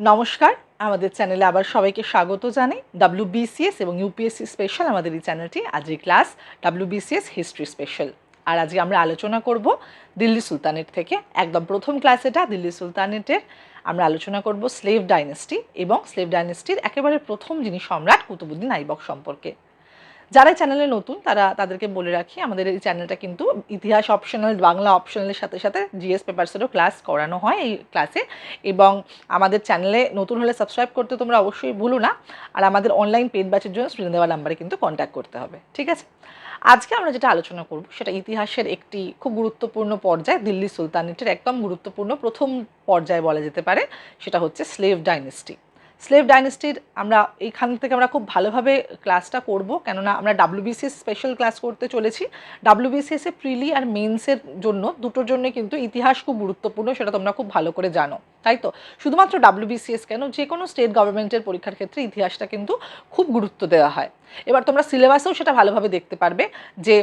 নমস্কার, আমাদের চ্যানেলে আবার সবাইকে স্বাগত জানাই। ডাব্লিউ বিসিএস এবং ইউপিএসসি স্পেশাল আমাদের এই চ্যানেলটি। আজকের class W BCS history special আর আজকে আমরা আলোচনা করব দিল্লি সুলতানেট থেকে। একদম প্রথম ক্লাস এটা, দিল্লি সুলতানেটের। আমরা আলোচনা করব স্লেভ ডাইনেস্টি এবং স্লেভ ডাইনেস্টির একেবারে প্রথম যিনি সম্রাট কুতুবুদ্দিন আইবক সম্পর্কে। যারা চ্যানেলে নতুন, তারা তাদেরকে বলে রাখি, আমাদের এই চ্যানেলটা কিন্তু ইতিহাস অপশনাল বাংলা অপশনালের সাথে সাথে জিএস পেপারসেরও ক্লাস করানো হয় এই ক্লাসে এবং আমাদের চ্যানেলে নতুন হলে সাবস্ক্রাইব করতে তোমরা অবশ্যই ভুলো না। আর আমাদের অনলাইন পেড ব্যাচের জন্য স্ক্রিনে দেওয়া নাম্বারে কিন্তু কন্ট্যাক্ট করতে হবে, ঠিক আছে? আজকে আমরা যেটা আলোচনা করব, সেটা ইতিহাসের একটি খুব গুরুত্বপূর্ণ পর্যায়, দিল্লি সুলতানেটের একদম গুরুত্বপূর্ণ প্রথম পর্যায়ে বলা যেতে পারে, সেটা হচ্ছে স্লেভ ডাইনেস্টি স্লেভ ডাইনেস্টির আমরা এইখান থেকে আমরা খুব ভালোভাবে ক্লাসটা করব, কেননা আমরা ডাব্লিউবিসিএস স্পেশাল ক্লাস করতে চলেছি। ডাব্লিউবিসিএস প্রিলি আর মেন্সের জন্য দুটোর জন্য কিন্তু ইতিহাস খুব গুরুত্বপূর্ণ, সেটা তোমরা খুব ভালো করে জানো, তাই তো? শুধুমাত্র ডাব্লিউবিসিএস কেন? যে কোনো স্টেট গভর্নমেন্টের পরীক্ষার ক্ষেত্রে ইতিহাসটা কিন্তু খুব গুরুত্ব দেওয়া হয়। এবার তোমরা সিলেবাসেও সেটা ভালোভাবে দেখতে পারবে যে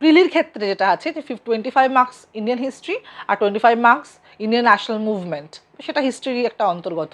প্রিলির ক্ষেত্রে যেটা আছে যে ফিফ twenty five marks Indian history আর twenty five marks Indian national movement সেটা হিস্ট্রির একটা অন্তর্গত।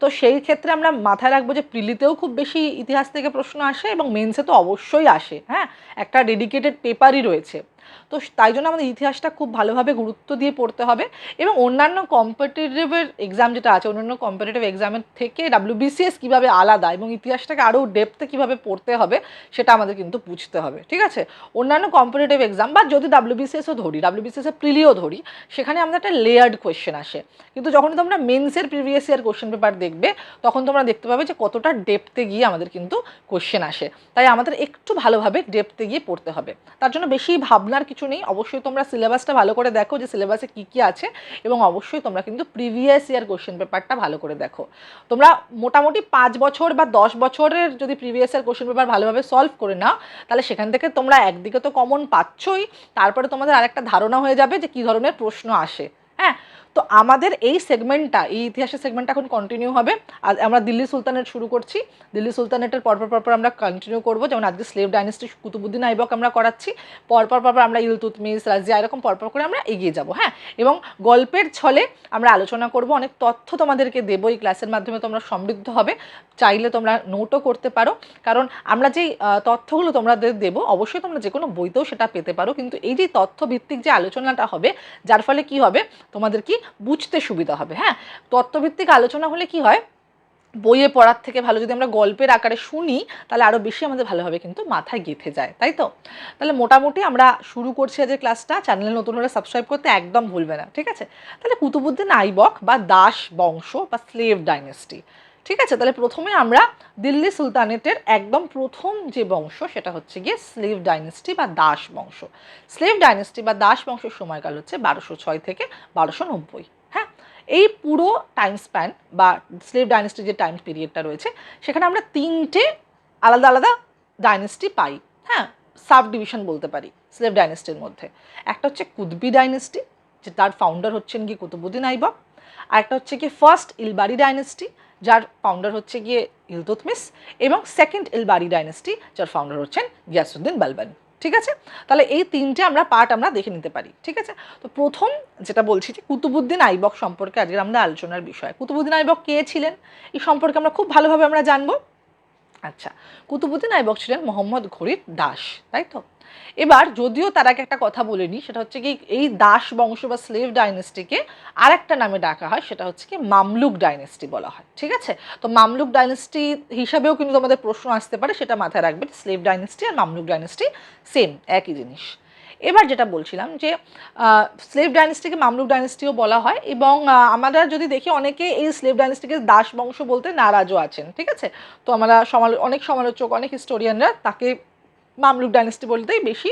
তো সেই ক্ষেত্রে আমরা মাথায় রাখব যে প্রিলিতেও খুব বেশি ইতিহাস থেকে প্রশ্ন আসে এবং মেন্সে তো অবশ্যই আসে হ্যাঁ? একটা ডেডিকেটেড পেপারই রয়েছে। তো তাই জন্য আমাদের ইতিহাসটা খুব ভালোভাবে গুরুত্ব দিয়ে পড়তে হবে এবং অন্যান্য কম্পিটিটিভের এক্সাম যেটা আছে, অন্যান্য কম্পিটিটিভ এক্সামের থেকে ডাব্লিউবিসিএস কীভাবে আলাদা এবং ইতিহাসটাকে আরও ডেপথে কীভাবে পড়তে হবে সেটা আমাদের কিন্তু বুঝতে হবে, ঠিক আছে? অন্যান্য কম্পিটিটিভ এক্সাম বা যদি ডাব্লিউবিসিএসও ধরি ডাব্লিউবিসিএস এর প্রিলিও ধরি, সেখানে আমাদের একটা লেয়ার্ড কোয়েশ্চেন আসে। কিন্তু যখন তোমরা মেন্সের প্রিভিয়াস ইয়ার কোশ্চেন পেপার দেখবে, তখন তোমরা দেখতে পাবে যে কতটা ডেপথে গিয়ে আমাদের কিন্তু কোশ্চেন আসে। তাই আমাদের একটু ভালোভাবে ডেপথে গিয়ে পড়তে হবে। তার জন্য বেশি ভাবনার কিছু নেই। অবশ্যই তোমরা সিলেবাসটা ভালো করে দেখো যে সিলেবাসে কী কী আছে এবং অবশ্যই তোমরা কিন্তু প্রিভিয়াস ইয়ার কোশ্চেন পেপারটা ভালো করে দেখো। তোমরা মোটামুটি পাঁচ বছর বা দশ বছরের যদি প্রিভিয়াস ইয়ার কোশ্চেন পেপার ভালোভাবে সলভ করে নাও, তাহলে সেখান থেকে তোমরা একদিকে তো কমন পাচ্ছই, তারপরে তোমাদের আরেকটা ধারণা হয়ে যাবে যে কী ধরনের প্রশ্ন আসে। হ্যাঁ? তো আমাদের এই সেগমেন্টটা, এই ইতিহাসের সেগমেন্টটা এখন কন্টিনিউ হবে। আর আমরা দিল্লি সুলতানেট শুরু করছি। দিল্লি সুলতানেটের পরপর পরপর আমরা কন্টিনিউ করব। যেমন আজকে স্লেভ ডাইনেস্টি কুতুবুদ্দিন আইবক আমরা করাচ্ছি। পরপর পরপর আমরা ইলতুতমিস রাজিয়া, এরকম পরপর করে আমরা এগিয়ে যাব হ্যাঁ? এবং গল্পের ছলে আমরা আলোচনা করব। অনেক তথ্য তোমাদেরকে দেবো। এই ক্লাসের মাধ্যমে তোমরা সমৃদ্ধ হবে। চাইলে তোমরা নোটও করতে পারো। কারণ আমরা যেই তথ্যগুলো তোমাদের দেবো, অবশ্যই তোমরা যে কোনো বইতেও সেটা পেতে পারো। কিন্তু এই যে তথ্য ভিত্তিক যে আলোচনাটা হবে, যার ফলে কি হবে? তোমাদের কি বুঝতে সুবিধা হবে হ্যাঁ? তত্ত্বভিত্তিক আলোচনা হলে কি হয়? বইয়ে পড়ার থেকে ভালো যদি আমরা গল্পের আকারে শুনি, তাহলে আরও বেশি আমাদের ভালোভাবে কিন্তু মাথায় গেঁথে যায়, তাই তো? তাহলে মোটামুটি আমরা শুরু করছি আজকে ক্লাসটা। চ্যানেলে নতুন হলে সাবস্ক্রাইব করতে একদম ভুলবে না, ঠিক আছে? তাহলে কুতুবুদ্দিন আইবক বা দাস বংশ বা স্লেভ ডাইনেস্টি। ঠিক আছে? তাহলে প্রথমে আমরা দিল্লি সুলতানেটের একদম প্রথম যে বংশ সেটা হচ্ছে গিয়ে স্লেভ ডাইনেস্টি বা দাস বংশ। স্লেভ ডাইনেস্টি বা দাস বংশের সময়কাল হচ্ছে বারোশো ছয় থেকে বারোশো নব্বই। হ্যাঁ? এই পুরো টাইম স্প্যান বা স্লেভ ডাইনেস্টির যে টাইম পিরিয়ডটা রয়েছে, সেখানে আমরা তিনটে আলাদা আলাদা ডাইনেস্টি পাই। হ্যাঁ? সাব ডিভিশন বলতে পারি স্লেভ ডাইনেস্টির মধ্যে। একটা হচ্ছে কুদবি ডাইনেস্টি, যে তার ফাউন্ডার হচ্ছেন গিয়ে কুতুবুদ্দিন আইবক। আর একটা হচ্ছে গিয়ে ফার্স্ট ইলবারি ডাইনেস্টি যার ফাউন্ডার হচ্ছে গিয়ে ইলতুতমিস এবং সেকেন্ড ইলবারি ডাইনেস্টি যার ফাউন্ডার হচ্ছেন গিয়াসুদ্দিন বালবান। ঠিক আছে? তাহলে এই তিনটে আমরা পার্ট আমরা দেখে নিতে পারি। ঠিক আছে? তো প্রথম যেটা বলছি যে কুতুবুদ্দিন আইবক সম্পর্কে আজকে আমরা আলোচনার বিষয়। কুতুবুদ্দিন আইবক কে ছিলেন? এই সম্পর্কে আমরা খুব ভালোভাবে আমরা জানব। আচ্ছা কুতুবুদ্দিন আইবক ছিলেন মোহাম্মদ ঘড়ির দাস, তাই তো? এবার যদিও তার আগে একটা কথা বলে নিই, সেটা হচ্ছে কি, এই দাস বংশ বা স্লেভ ডাইনেস্টিকে আর একটা নামে ডাকা হয়, সেটা হচ্ছে কি মামলুক ডাইনেস্টি বলা হয়, ঠিক আছে? তো মামলুক ডাইনেস্টি হিসাবেও কিন্তু তোমাদের প্রশ্ন আসতে পারে, সেটা মাথায় রাখবে স্লেভ ডাইনেস্টি আর মামলুক ডাইনেস্টি সেম একই জিনিস। এবার যেটা বলছিলাম যে স্লেভ ডাইনেস্টিকে মামলুক ডাইনেস্টিও বলা হয় এবং আমরা যদি দেখি অনেকে এই স্লেভ ডাইনেস্টিকে দাস বংশ বলতে নারাজও আছেন, ঠিক আছে? তো আমরা সমালো, অনেক সমালোচক, অনেক হিস্টোরিয়ানরা তাকে মামলুক ডাইনেস্টি বলতেই বেশি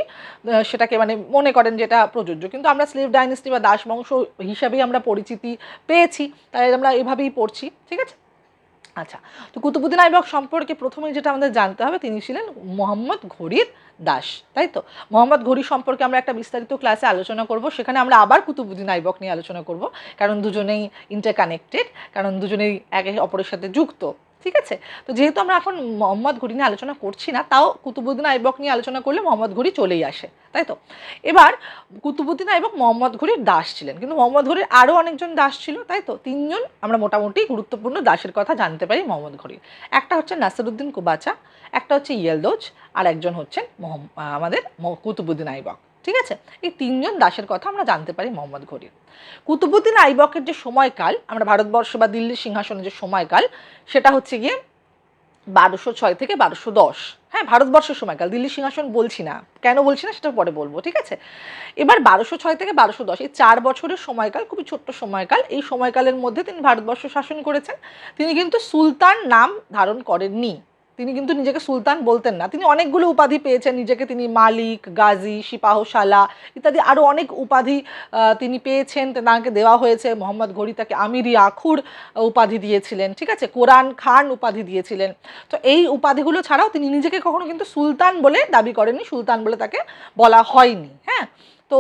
সেটাকে মানে মনে করেন যেটা প্রযোজ্য। কিন্তু আমরা স্লেভ ডাইনেস্টি বা দাস বংশ হিসাবেই আমরা পরিচিতি পেয়েছি, তাই আমরা এভাবেই পড়ছি, ঠিক আছে? আচ্ছা তো কুতুবুদ্দিন আইবক সম্পর্কে প্রথমে যেটা আমাদের জানতে হবে, তিনি ছিলেন মোহাম্মদ ঘড়ির দাস, তাই তো? মোহাম্মদ ঘড়ি সম্পর্কে আমরা একটা বিস্তারিত ক্লাসে আলোচনা করব, সেখানে আমরা আবার কুতুবুদ্দিন আইবক নিয়ে আলোচনা করব, কারণ দুজনেই ইন্টারকানেক্টেড কারণ দুজনেই একে অপরের সাথে যুক্ত। ঠিক আছে? তো যেহেতু আমরা এখন মোহাম্মদ ঘুরি নিয়ে আলোচনা করছি না, তাও কুতুবুদ্দিন আইবক নিয়ে আলোচনা করলে মোহাম্মদ ঘুরি চলেই আসে, তাই তো? এবার কুতুবুদ্দিন আইবক মোহাম্মদ ঘুরির দাস ছিলেন, কিন্তু মোহাম্মদ ঘুরির আরও অনেকজন দাস ছিল, তাই তো? তিনজন আমরা মোটামুটি গুরুত্বপূর্ণ দাসের কথা জানতে পারি মোহাম্মদ ঘুরির একটা হচ্ছে নাসিরুদ্দিন কুবাচা, একটা হচ্ছে ইয়েলদোজ, আর একজন হচ্ছেন আমাদের কুতুবুদ্দিন আইবক। ঠিক আছে? এই তিনজন দাসের কথা আমরা জানতে পারি মোহাম্মদ ঘুরির। কুতুবুদ্দিন আইবকের যে সময়কাল, আমরা ভারতবর্ষ বা দিল্লির সিংহাসনের যে সময়কাল, সেটা হচ্ছে গিয়ে বারোশো ছয় থেকে বারোশো দশ। হ্যাঁ ভারতবর্ষের সময়কাল দিল্লি সিংহাসন বলছি না। কেন বলছি না, সেটা পরে বলব, ঠিক আছে? এবার বারোশো ছয় থেকে বারোশো দশ, এই চার বছরের সময়কাল, খুবই ছোট্ট সময়কাল, এই সময়কালের মধ্যে তিনি ভারতবর্ষ শাসন করেছেন। তিনি কিন্তু সুলতান নাম ধারণ করেননি। তিনি কিন্তু নিজেকে সুলতান বলতেন না। তিনি অনেকগুলো উপাধি পেয়েছেন। নিজেকে তিনি মালিক, গাজী, সিপাহশালা ইত্যাদি আরও অনেক উপাধি তিনি পেয়েছেন। তাকে দেওয়া হয়েছে। মোহাম্মদ ঘড়ি তাকে আমিরি আখুর উপাধি দিয়েছিলেন, ঠিক আছে? কোরআন খান উপাধি দিয়েছিলেন। তো এই উপাধিগুলো ছাড়াও তিনি নিজেকে কখনো কিন্তু সুলতান বলে দাবি করেননি, সুলতান বলে তাকে বলা হয়নি হ্যাঁ? তো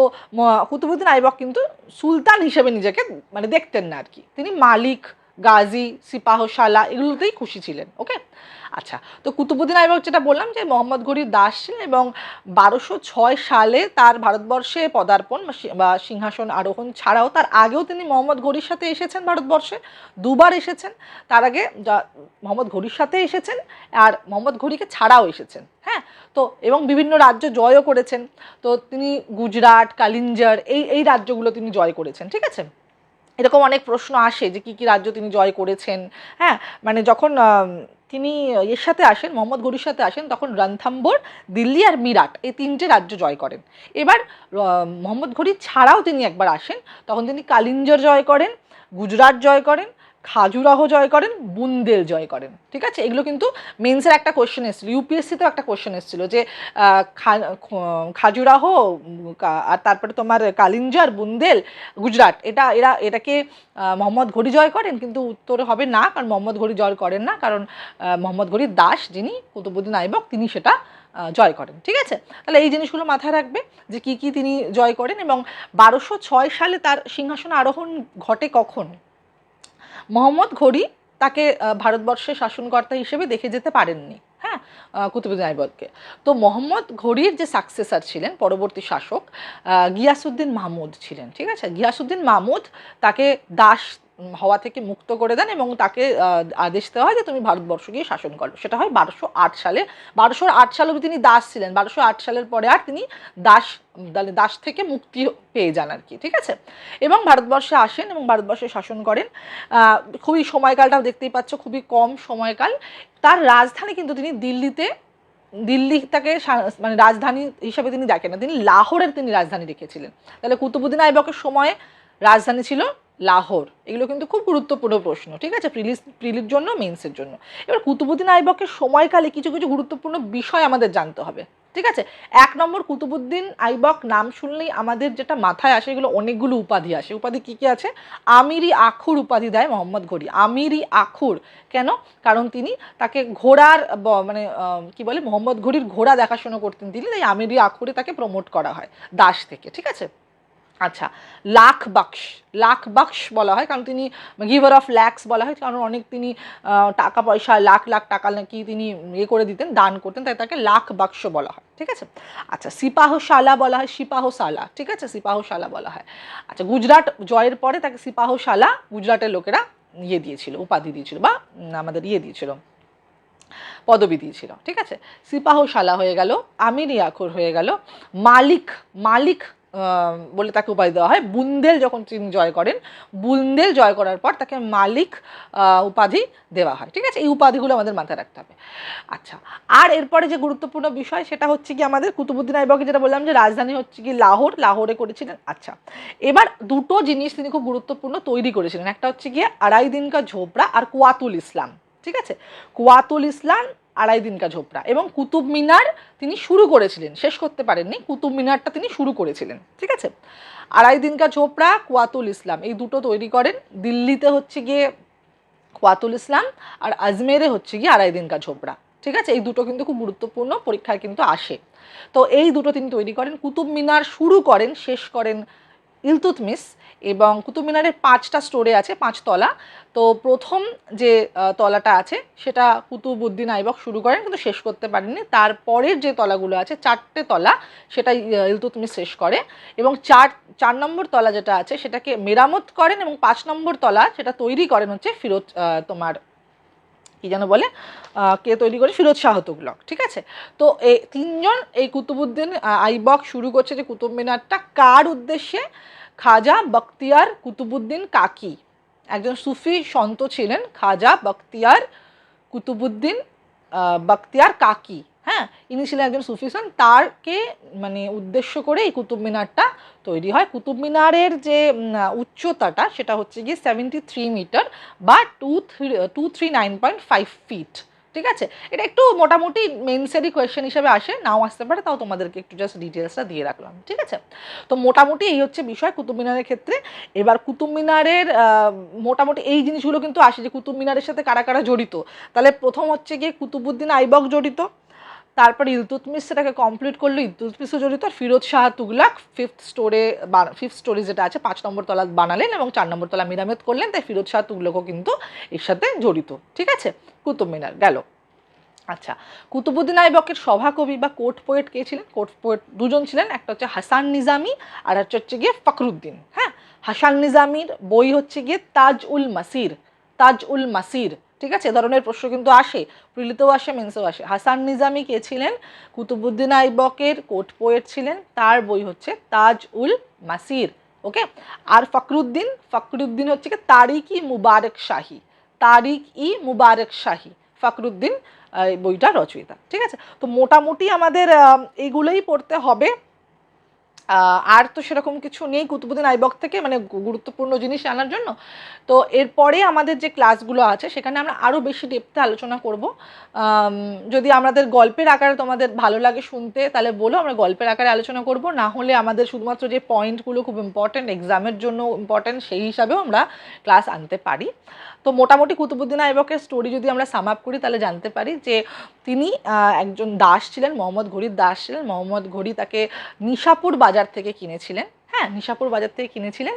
কুতুবুদ্দিন আইবক কিন্তু সুলতান হিসেবে নিজেকে মানে দেখতেন না আর কি। তিনি মালিক গাজী, সিপাহশালা, এগুলোতেই খুশি ছিলেন ওকে আচ্ছা তো কুতুবুদ্দিন আইবক যেটা বললাম যে মোহাম্মদ ঘুরির দাস ছিলেন এবং বারোশো ছয় সালে তার ভারতবর্ষে পদার্পণ বা সিংহাসন আরোহণ ছাড়াও তার আগেও তিনি মোহাম্মদ ঘড়ির সাথে এসেছেন ভারতবর্ষে, দুবার এসেছেন। তার আগে মোহাম্মদ ঘড়ির সাথে এসেছেন আর মোহাম্মদ ঘড়িকে ছাড়াও এসেছেন হ্যাঁ? তো, এবং বিভিন্ন রাজ্য জয়ও করেছেন। তো তিনি গুজরাট, কালিঞ্জার, এই এই রাজ্যগুলো তিনি জয় করেছেন, ঠিক আছে? এরকম অনেক প্রশ্ন আসে যে কি কি রাজ্য তিনি জয় করেছেন। হ্যাঁ মানে যখন তিনি এর সাথে আসেন, মোহাম্মদ ঘড়ির সাথে আসেন, তখন রণথাম্বর দিল্লি আর মিরাট এই তিনটে রাজ্য জয় করেন। এবার মোহাম্মদ ঘড়ি ছাড়াও তিনি একবার আসেন, তখন তিনি কালিঞ্জর জয় করেন, গুজরাট জয় করেন খাজুরাহ জয় করেন, বুন্দেল জয় করেন। ঠিক আছে? এগুলো কিন্তু মেন্সের একটা কোশ্চেন এসেছিল ইউপিএসসিতেও একটা কোশ্চেন এসেছিল যে খাজুরাহ আর তারপরে তোমার কালিঞ্জার, বুন্দেল, গুজরাট, এটা, এরা, এটাকে মোহাম্মদ ঘড়ি জয় করেন, কিন্তু উত্তর হবে না, কারণ মোহাম্মদ ঘড়ি জয় করেন না, কারণ মোহাম্মদ ঘড়ির দাস যিনি, কুতুবুদ্দিন আইবক, তিনি সেটা জয় করেন। ঠিক আছে? তাহলে এই জিনিসগুলো মাথায় রাখবে, যে কি কি তিনি জয় করেন এবং বারোশো ছয় সালে তার সিংহাসন আরোহণ ঘটে কখন? মোহাম্মদ ঘড়ি তাকে ভারতবর্ষের শাসনকর্তা হিসেবে দেখে যেতে পারেননি হ্যাঁ কুতুবুদ্দিন আইবককে তো মোহাম্মদ ঘড়ির যে সাকসেসার ছিলেন, পরবর্তী শাসক গিয়াসুদ্দিন মাহমুদ ছিলেন, ঠিক আছে? গিয়াসুদ্দিন মাহমুদ তাকে দাস হওয়া থেকে মুক্ত করে দেন এবং তাকে আদেশ দেওয়া হয় যে তুমি ভারতবর্ষ গিয়ে শাসন করো। সেটা হয় বারোশো আট সালে। বারোশো আট সালে অবধি তিনি দাস ছিলেন। বারোশো আট সালের পরে আর তিনি দাস মানে দাস থেকে মুক্তি পেয়ে যান আর কি, ঠিক আছে? এবং ভারতবর্ষে আসেন এবং ভারতবর্ষে শাসন করেন। খুবই সময়কালটাও দেখতেই পাচ্ছ, খুবই কম সময়কাল। তার রাজধানী কিন্তু তিনি দিল্লিতে দিল্লি তাকে মানে রাজধানী হিসাবে তিনি দেখেন না। তিনি লাহোরের তিনি রাজধানী রেখেছিলেন। তাহলে কুতুবুদ্দিন আইবকের সময়ে রাজধানী ছিল লাহোর, এগুলো কিন্তু খুব গুরুত্বপূর্ণ প্রশ্ন, ঠিক আছে? প্রিলিস, প্রিলির জন্য মেন্সের জন্য। এবার কুতুবুদ্দিন আইবকের সময়কালে কিছু কিছু গুরুত্বপূর্ণ বিষয় আমাদের জানতে হবে, ঠিক আছে? এক নম্বর, কুতুবুদ্দিন আইবক নাম শুনলেই আমাদের যেটা মাথায় আসে, এগুলো অনেকগুলো উপাধি আসে। উপাধি কি কি আছে? আমিরি আখুর উপাধি দেয় মোহাম্মদ ঘড়ি। আমিরি আখুর, কেন? কারণ তিনি তাকে ঘোড়ার মানে কি বলে? মোহাম্মদ ঘড়ির ঘোড়া দেখাশোনা করতেন তিনি, তাই আমিরি আখুরে তাকে প্রমোট করা হয়, দাস থেকে, ঠিক আছে? আচ্ছা লাখ বাক্স লাখ বাক্স বলা হয়, কারণ তিনি গিভার অফ ল্যাক্স বলা হয়, কারণ অনেক তিনি টাকা পয়সা, লাখ লাখ টাকা নাকি তিনি ইয়ে করে দিতেন, দান করতেন, তাই তাকে লাখ বাক্স বলা হয়, ঠিক আছে? আচ্ছা সিপাহশালা বলা হয়, সিপাহশালা, ঠিক আছে? সিপাহশালা বলা হয়। আচ্ছা গুজরাট জয়ের পরে তাকে সিপাহশালা গুজরাটের লোকেরা ইয়ে দিয়েছিল, উপাধি দিয়েছিল, বা আমাদের ইয়ে দিয়েছিল, পদবি দিয়েছিল, ঠিক আছে? সিপাহশালা হয়ে গেল, আমির ইয়াকুর হয়ে গেল, মালিক মালিক বলে তাকে উপাধি দেওয়া হয়। বুন্দেল যখন তিনি জয় করেন, বুন্দেল জয় করার পর তাকে মালিক উপাধি দেওয়া হয়। ঠিক আছে? এই উপাধিগুলো আমাদের মাথায় রাখতে হবে। আচ্ছা আর এরপরে যে গুরুত্বপূর্ণ বিষয়, সেটা হচ্ছে কি আমাদের কুতুবুদ্দিন আইবকে যেটা বললাম যে, রাজধানী হচ্ছে কি লাহোর, লাহোরে করেছিলেন। আচ্ছা এবার দুটো জিনিস তিনি খুব গুরুত্বপূর্ণ তৈরি করেছিলেন। একটা হচ্ছে গিয়ে আড়াই দিনকা ঝোপড়া আর কুয়াতুল ইসলাম। ঠিক আছে? কুয়াতুল ইসলাম আড়াই দিনকা ঝোপড়া এবং কুতুব মিনার তিনি শুরু করেছিলেন, শেষ করতে পারেননি, কুতুব মিনারটা তিনি শুরু করেছিলেন, ঠিক আছে? আড়াই দিনকা ঝোপড়া, কুয়াতুল ইসলাম, এই দুটো তৈরি করেন, দিল্লিতে হচ্ছে গিয়ে কুয়াতুল ইসলাম আর আজমেরে হচ্ছে গিয়ে আড়াই দিনকা ঝোপড়া, ঠিক আছে? এই দুটো কিন্তু খুব গুরুত্বপূর্ণ, পরীক্ষায় কিন্তু আসে। তো এই দুটো তিনি তৈরি করেন, কুতুব মিনার শুরু করেন, শেষ করেন ইলতুতমিস এবং কুতুব মিনারের পাঁচটা স্টোরে আছে পাঁচতলা তো প্রথম যে তলাটা আছে সেটা কুতুবউদ্দিন আইবক শুরু করেন কিন্তু শেষ করতে পারেননি। তারপরের যে তলাগুলো আছে চারটে তলা সেটা আহ, ইলতুৎমিশ শেষ করে। এবং চার চার নম্বর তলা যেটা আছে সেটাকে মেরামত করেন এবং পাঁচ নম্বর তলা সেটা তৈরি করেন হচ্ছে ফিরোজ তোমার কি যেন বলে কে তৈরি করে? ফিরোজ শাহ তুগলক ঠিক আছে? তো এই তিনজন এই কুতুবুদ্দিন আইবক শুরু করছে যে কুতুব মিনারটা কার উদ্দেশ্যে? খাজা বখতিয়ার কুতুবুদ্দিন কাকি। একজন সুফি সন্ত ছিলেন খাজা বখতিয়ার কুতুবুদ্দিন বখতিয়ার কাকি। হ্যাঁ ইনি ছিলেন একজন সুফি সন তারকে মানে উদ্দেশ্য করে এই কুতুব মিনারটা তৈরি হয়। কুতুব মিনারের যে উচ্চতাটা, সেটা হচ্ছে গিয়ে সেভেন্টি থ্রি মিটার বা two three two three nine point five feet ঠিক আছে? এটা একটু মোটামুটি মেন্সেরই কোয়েশ্চেন হিসেবে আসে, নাও আসতে পারে, তাও তোমাদেরকে একটু জাস্ট ডিটেলসটা দিয়ে রাখলাম, ঠিক আছে? তো মোটামুটি এই হচ্ছে বিষয় কুতুব মিনারের ক্ষেত্রে। এবার কুতুব মিনারের মোটামুটি এই জিনিসগুলো কিন্তু আসে যে কুতুব মিনারের সাথে কারা কারা জড়িত। তাহলে প্রথম হচ্ছে গিয়ে কুতুবুদ্দিন আইবক জড়িত। তারপর ইলতুৎমিশ সেটাকে কমপ্লিট করল। ইলতুৎমিশও জড়িত। আর ফিরোজ শাহ তুগলাক ফিফথ স্টোরে ফিফথ স্টোরি যেটা আছে, পাঁচ নম্বর তলা বানালেন এবং চার নম্বর তলা মিরামেত করলেন। তাই ফিরোজ শাহ তুগলকও কিন্তু এর সাথে জড়িত। ঠিক আছে? কুতুব মিনার গেল। আচ্ছা কুতুবুদ্দিন আইবকের সভাকবি বা কোর্ট পোয়েট কে ছিলেন? কোর্ট পোয়েট দুজন ছিলেন। একটা হচ্ছে হাসান নিজামি আর একটা হচ্ছে গিয়ে ফখরুদ্দিন। হ্যাঁ? হাসান নিজামির বই হচ্ছে গিয়ে তাজ উল মাসির তাজ উল মাসির। ঠিক আছে ধরনের প্রশ্ন কিন্তু আসে প্রিলিতেও আসে মেন্সেও আসে। হাসান নিজামি কে ছিলেন? কুতুবুদ্দিন আইবকের কোর্ট পোয়েট ছিলেন তার বই হচ্ছে তাজ উল মাসির ওকে আর ফখরুদ্দিন ফখরুদ্দিন হচ্ছে কি তারিক ই মুবারক শাহী তারিক ই মুবারক শাহী ফখরুদ্দিন বইটা রচয়িতা ঠিক আছে? তো মোটামুটি আমাদের আহ, এইগুলোই পড়তে হবে। আর তো সেরকম কিছু নেই কুতুবুদ্দিন আইবক থেকে মানে গুরুত্বপূর্ণ জিনিস জানার জন্য। তো এরপরে আমাদের যে ক্লাসগুলো আছে, সেখানে আমরা আরও বেশি ডেপথে আলোচনা করব। যদি আমাদের গল্পের আকারে তোমাদের ভালো লাগে শুনতে, তাহলে বলো, আমরা গল্পের আকারে আলোচনা করব। না হলে আমাদের শুধুমাত্র যে পয়েন্টগুলো খুব ইম্পর্ট্যান্ট এক্সামের জন্য ইম্পর্ট্যান্ট সেই হিসাবেও আমরা ক্লাস আনতে পারি। তো মোটামুটি কুতুবুদ্দিন আইবকের স্টোরি যদি আমরা সাম আপ করি, তাহলে জানতে পারি যে তিনি একজন দাস ছিলেন, মোহাম্মদ ঘড়ির দাস ছিলেন, মোহাম্মদ ঘড়ি তাকে নিশাপুর বাজার থেকে কিনেছিলেন। হ্যাঁ নিশাপুর বাজার থেকে কিনেছিলেন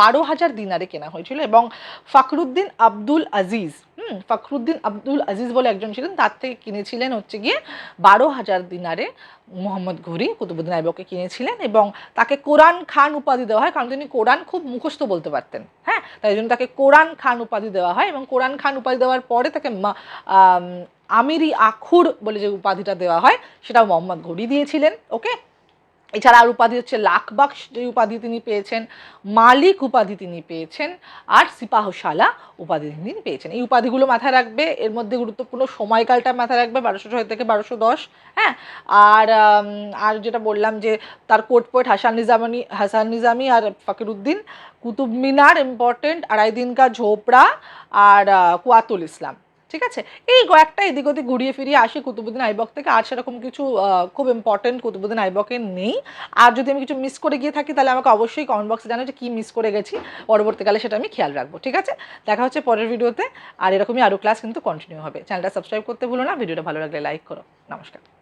বারো হাজার দিনারে কেনা হয়েছিল এবং ফখরুদ্দিন আব্দুল আজিজ, হুম, ফখরুদ্দিন আব্দুল আজিজ বলে একজন ছিলেন, তার থেকে কিনেছিলেন হচ্ছে গিয়ে বারো হাজার দিনারে মোহাম্মদ ঘুরি, কুতুবুদ্দিন আইবককে কিনেছিলেন এবং তাকে কোরআন খান উপাধি দেওয়া হয়, কারণ তিনি কোরআন খুব মুখস্থ বলতে পারতেন হ্যাঁ তাই জন্য তাকে কোরআন খান উপাধি দেওয়া হয় এবং কোরআন খান উপাধি দেওয়ার পরে তাকে আমিরি আখুর বলে যে উপাধিটা দেওয়া হয় সেটা মোহাম্মদ ঘড়ি দিয়েছিলেন, ওকে? এছাড়া আর উপাধি হচ্ছে লাখবাক্স যে উপাধি তিনি পেয়েছেন, মালিক উপাধি তিনি পেয়েছেন, আর সিপাহশালা উপাধি তিনি পেয়েছেন। এই উপাধিগুলো মাথায় রাখবে, এর মধ্যে গুরুত্বপূর্ণ সময়কালটা মাথায় রাখবে, বারোশো ছয় থেকে বারোশো দশ হ্যাঁ? আর আর যেটা বললাম যে তার কোট পোয়েট হাসান নিজামানি, হাসান নিজামি আর ফকিরুদ্দিন কুতুব মিনার ইম্পর্টেন্ট আড়াই দিন কা ঝোপড়া, আর কুয়াতুল ইসলাম। ঠিক আছে? এই কয়েকটা এদিক ওদিক ঘুরিয়ে ফিরিয়ে আসি কুতুবুদ্দিন আইবক থেকে। আর সেরকম কিছু খুব ইম্পর্টেন্ট কুতুবুদ্দিন আইবকে নেই। আর যদি আমি কিছু মিস করে গিয়ে থাকি, তাহলে আমাকে অবশ্যই কমেন্ট বক্সে জানো যে কী মিস করে গেছি। পরবর্তীকালে সেটা আমি খেয়াল রাখব, ঠিক আছে? দেখা হচ্ছে পরের ভিডিওতে আর এরকমই আরও ক্লাস কিন্তু কন্টিনিউ হবে। চ্যানেলটা সাবস্ক্রাইব করতে ভুলো না ভিডিওটা ভালো লাগলে লাইক করো। নমস্কার।